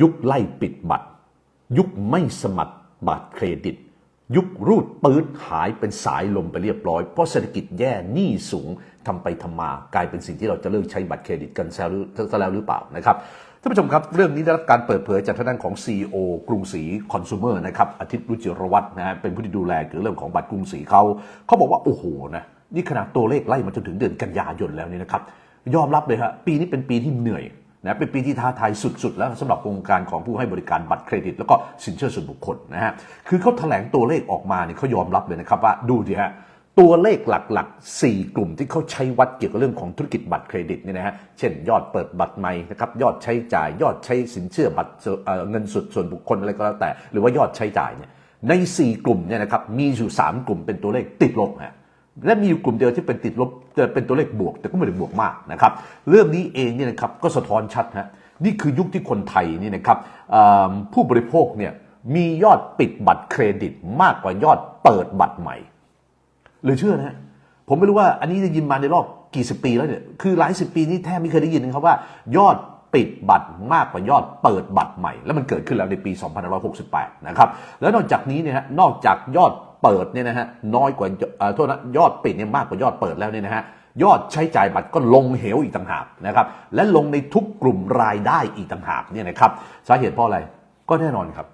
ยุคไล่ปิดบัตร ยุคไม่สมัครบัตรเครดิต ยุครูดปืดหายเป็นสายลมไปเรียบร้อย เพราะเศรษฐกิจแย่หนี้สูงทำไปทำมากลายเป็นสิ่งที่เราจะเลิกใช้บัตรเครดิตกันซะซะแล้วหรือเปล่านะครับท่านผู้ชมครับ เรื่องนี้ได้รับการเปิดเผยจากทางด้านของ CEO กรุงศรีคอน sumer นะครับอาทิตย์รุจิรวัตรนะฮะเป็นผู้ที่ดูแลเกี่ยวกับเรื่องของบัตรกรุงศรีเขาเขาบอกว่าโอ้โหนะนี่ขนาดตัวเลขไล่มาจนถึงเดือนกันยายนแล้วนี่นะครับยอมรับเลยฮะปีนี้เป็นปีที่เหนื่อย นะเป็นปีที่ท้าทายสุด ๆ แล้วสำหรับวงการของผู้ให้บริการบัตรเครดิต แล้วก็สินเชื่อส่วนบุคคลนะฮะคือเขาแถลงตัวเลขออกมาเนี่ยเขายอมรับเลยนะครับว่าดูดิฮะตัวเลขหลักๆ 4 กลุ่มที่เขาใช้วัดเกี่ยวกับเรื่องของธุรกิจบัตรเครดิตเนี่ยนะฮะ เช่น ยอดเปิดบัตรใหม่นะครับยอดใช้จ่าย ยอดใช้สินเชื่อบัตรเเงินสดส่วนบุคคลอะไรก็แล้วแต่ หรือว่ายอดใช้จ่ายเนี่ยใน 4 กลุ่มเนี่ยนะครับมีอยู่ 3 กลุ่มเป็นตัวเลขติดลบฮะ และมีอยู่กลุ่มเดียวที่เป็นติดลบเป็นตัวเลขบวก แต่ก็ไม่ได้บวกมากนะครับเรื่องนี้เองเนี่ยนะครับก็สะท้อนชัดฮะนี่คือยุคที่คนไทยนี่นะครับผู้บริโภคเนี่ยมียอดปิดบัตรเครดิตมากกว่ายอดเปิดบัตรใหม่เหรือเชื่อนะฮะผมไม่รู้ว่าอันนี้ได้ยินมาในรอบกี่สิบปีแล้วเนี่ยคือหลายสิบปีนี้แทบไม่เคยได้ยินนะครับว่า ยอดปิดบัตรมากกว่ายอดเปิดบัตรใหม่ แล้วมันเกิดขึ้นแล้วในปี 2568 นะครับ แล้วนอกจากนี้เนี่ยฮะนอกจากยอด เปิดเนี่ยนะฮะน้อยกว่าโทษนะยอดปิดเนี่ยมากกว่ายอดเปิดแล้วเนี่ยนะฮะยอดใช้จ่ายบัตรก็ลงเหวอีกต่างหากนะครับและลงในทุกกลุ่มรายได้อีกต่างหากเนี่ยนะครับสาเหตุเพราะอะไรก็แน่นอนครับ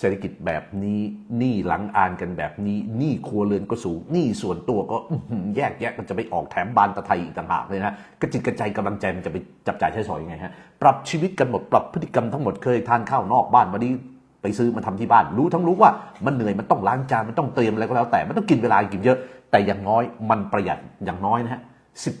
เศรษฐกิจแบบนี้หนี้หลังอ่านกันแบบนี้หนี้ครัวเรือนก็สูงหนี้ส่วนตัวก็แยกแยะกันจะไปออกแถมบานตะไทยอีกต่างหากเลยนะกระจิตกระใจกำลังใจมันจะไปจับจ่ายใช้สอยยังไงฮะปรับชีวิตกันหมดปรับพฤติกรรมทั้งหมดเคยทานข้าวนอกบ้านวันนี้ ไปซื้อมาทำที่บ้าน รู้ทั้งรู้ว่ามันเหนื่อยมันต้องล้างจานมันต้องเตรียมอะไรก็แล้วแต่มันต้องกินเวลากินเยอะ แต่อย่างน้อยมันประหยัดอย่างน้อยนะฮะ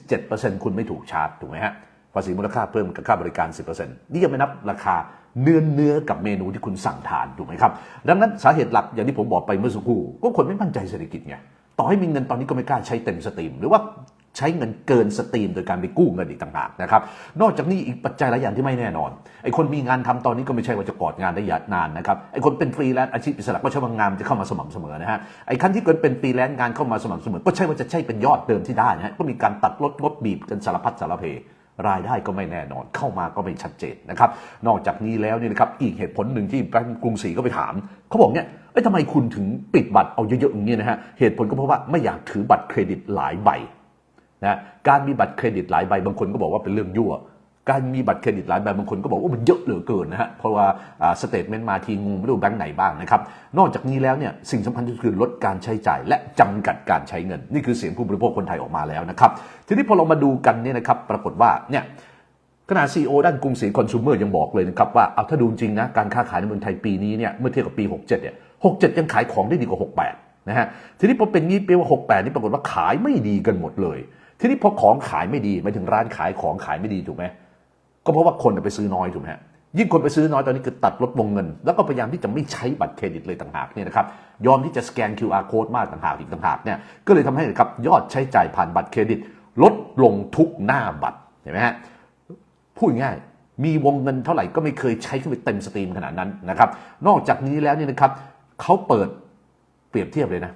17%คุณไม่ถูกชาร์จถูกไหมฮะภาษีมูลค่าเพิ่มกับค่าบริการ 10%นี่ยังไม่นับราคาเนื้อเนื้อกับเมนูที่คุณสั่งทานถูกไหมครับ ดังนั้นสาเหตุหลักอย่างที่ผมบอกไปเมื่อสักครู่ก็คนไม่มั่นใจเศรษฐกิจไงต่อให้มีเงินตอนนี้ก็ไม่กล้าใช้เต็มสตรีม หรือว่า ใช้เงินเกินสตรีมโดยการไปกู้เงินอีกต่างหากนะครับ นอกจากนี้อีกปัจจัยหลายอย่างที่ไม่แน่นอน ไอ้คนมีงานทำตอนนี้ก็ไม่ใช่ว่าจะกอดงานได้ยาวนานนะครับ ไอ้คนเป็นฟรีแลนซ์อาชีพอิสระก็ใช่ว่างานมันจะเข้ามาสม่ำเสมอนะฮะ ไอ้ขั้นที่เกิดเป็นฟรีแลนซ์งานเข้ามาสม่ำเสมอ ก็ใช่ว่าจะใช่เป็นยอดเดิมที่ได้นะฮะก็มีการตัดลดลดบีบกันสารพัดสารเพรายได้ก็ไม่แน่นอนเข้ามาก็ไม่ชัดเจนนะครับ นอกจากนี้แล้วนี่นะครับอีกเหตุผลหนึ่งที่แบงก์กรุงศรีก็ไปถามเขาบอกเนี่ยเอ้ยทำไมคุณถึงปิดบัตรเอาเยอะๆอย่างนี้นะฮะเหตุผลก็เพราะว่าไม่อยากถือบัตรเครดิตหลายใบ นะการมีบัตรเครดิตหลายใบบางคนก็บอกว่าเป็นเรื่องยั่วการมีบัตรเครดิตหลายใบบางคนก็บอกว่ามันเยอะเหลือเกินนะฮะเพราะว่าสเตทเมนต์มาทีงูไม่รู้แบงค์ไหนบ้างนะครับนอกจากนี้แล้วเนี่ยสิ่งสำคัญที่สุดคือลดการใช้จ่าย และจำกัดการใช้เงิน นี่คือเสียงผู้บริโภคคนไทยออกมาแล้วนะครับทีนี้พอเรามาดูกันเนี่ยนะครับปรากฏว่าเนี่ยขณะซีอด้านกรุงศรีคอน sumer ยังบอกเลยนะครับว่าเอาถ้าดูจริงนะการค้าขายในเมืองไทยปีนี้เนี่ยเมื่อเทียบกับปี 67เนี่ย67 ยังขายของได้ดีกว่า 68นะฮะทีนี้พอเป็นงี้ปีว่า 68 นี่ปรากฏว่าขายไม่ดีกันหมดเลย ทีนี้พอของขายไม่ดีหมายถึงร้านขายของขายไม่ดีถูกไหมก็เพราะว่าคนไปซื้อน้อยถูกไหมยิ่งคนไปซื้อน้อยตอนนี้คือตัดลดวงเงิน แล้วก็พยายามที่จะไม่ใช้บัตรเครดิตเลยต่างหากเนี่ยนะครับยอมที่จะสแกน QR code มากต่างหากอีกต่างหากเนี่ยก็เลยทำให้นะครับยอดใช้จ่ายผ่านบัตรเครดิต ลดลงทุกหน้าบัตรเห็นไหมฮะพูดง่ายมีวงเงินเท่าไหร่ก็ไม่เคยใช้ขึ้นไปเต็มสตรีมขนาดนั้นนะครับ นอกจากนี้แล้วเนี่ยนะครับเขาเปิดเปรียบเทียบเลยนะ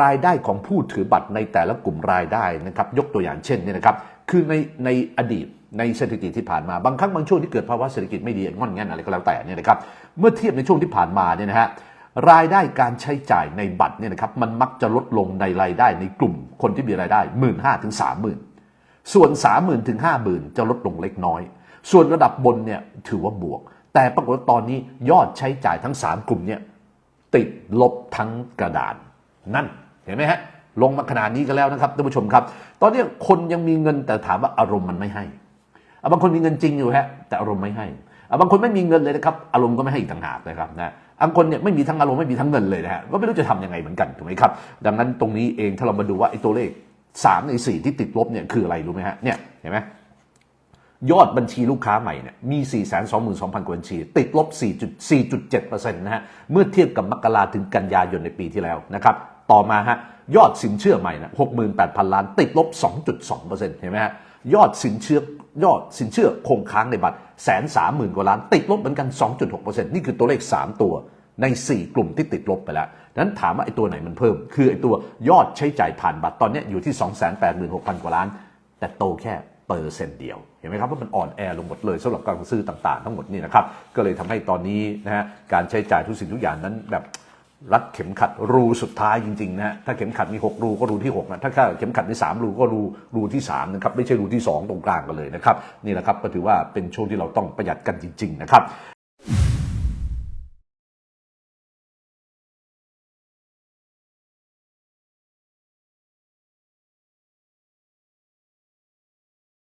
รายได้ของผู้ถือบัตรในแต่ละกลุ่มรายได้นะครับ ยกตัวอย่างเช่นเนี่ยนะครับ คือในในอดีตในเศรษฐกิจที่ผ่านมาบางครั้งบางช่วงที่เกิดภาวะเศรษฐกิจไม่ดีงอนแงนอะไรก็แล้วแต่เนี่ยนะครับ เมื่อเทียบในช่วงที่ผ่านมาเนี่ยนะฮะรายได้การใช้จ่ายในบัตรเนี่ยนะครับมันมักจะลดลงในรายได้ในกลุ่มคนที่มีรายได้หมื่นห้าถึงสามหมื่นส่วน 3 0,000ถึง50,000 จะลดลงเล็กน้อย ส่วนระดับบนเนี่ยถือว่าบวก แต่ปรากฏว่าตอนนี้ยอดใช้จ่ายทั้ง 3 กลุ่มเนี่ยติดลบทั้งกระดาน นั่นเห็นไหมฮะลงมาขนาดนี้กันแล้วนะครับท่านผู้ชมครับ ตอนนี้คนยังมีเงินแต่ถามว่าอารมณ์มันไม่ให้อะบางคนมีเงินจริงอยู่ฮะแต่อารมณ์ไม่ให้อะบางคนไม่มีเงินเลยนะครับอารมณ์ก็ไม่ให้อีกต่างหากนะครับนะบางคนเนี่ยไม่มีทั้งอารมณ์ไม่มีทั้งเงินเลยนะฮะก็ไม่รู้จะทำยังไงเหมือนกันถูกไหมครับดังนั้นตรงนี้เองถ้าเรามาดูว่าไอ้ตัวเลขสามในสี่ที่ติดลบเนี่ยคืออะไรรู้ไหมฮะเนี่ยเห็นไหม ยอดบัญชีลูกค้าใหม่เนี่ยมี 4 2 2 0 0 0 กว่าบัญชี ติดลบ 4.7%นะฮะ เมื่อเทียบกับมกราถึงกันยายนในปีที่แล้วนะครับ ต่อมาฮะ ยอดสินเชื่อใหม่นะ68,000 ล้าน ติดลบ 2.2%เห็นไหมฮะ ยอดสินเชื่อยอดสินเชื่อคงค้างในบัตรแสนสามหมื่นกว่าล้าน ติดลบเหมือนกัน 2.6%นี่คือตัวเลข 3 ตัวใน 4 กลุ่มที่ติดลบไปแล้ว นั้นถามว่าไอ้ตัวไหนมันเพิ่ม คือไอ้ตัวยอดใช้จ่ายผ่านบัตรตอนนี้อยู่ที่ 286,000 กว่าล้าน แต่โตแค่ เปอร์เซ็นต์เดียว เห็นไหมครับว่ามันอ่อนแอลงหมดเลยสำหรับการซื้อต่างๆ ทั้งหมดนี่นะครับ ก็เลยทำให้ตอนนี้นะฮะการใช้จ่ายทุกสิ่งทุกอย่างนั้นแบบรัดเข็มขัดรูสุดท้ายจริงๆนะฮะถ้าเข็มขัดมี 6 รูก็รูที่6นะถ้าเข็มขัดมี 3 รูก็รูรูที่3นะครับไม่ใช่รูที่ 2 ตรงกลางกันเลยนะครับนี่แหละครับก็ถือว่าเป็นช่วงที่เราต้องประหยัดกันจริงๆนะครับ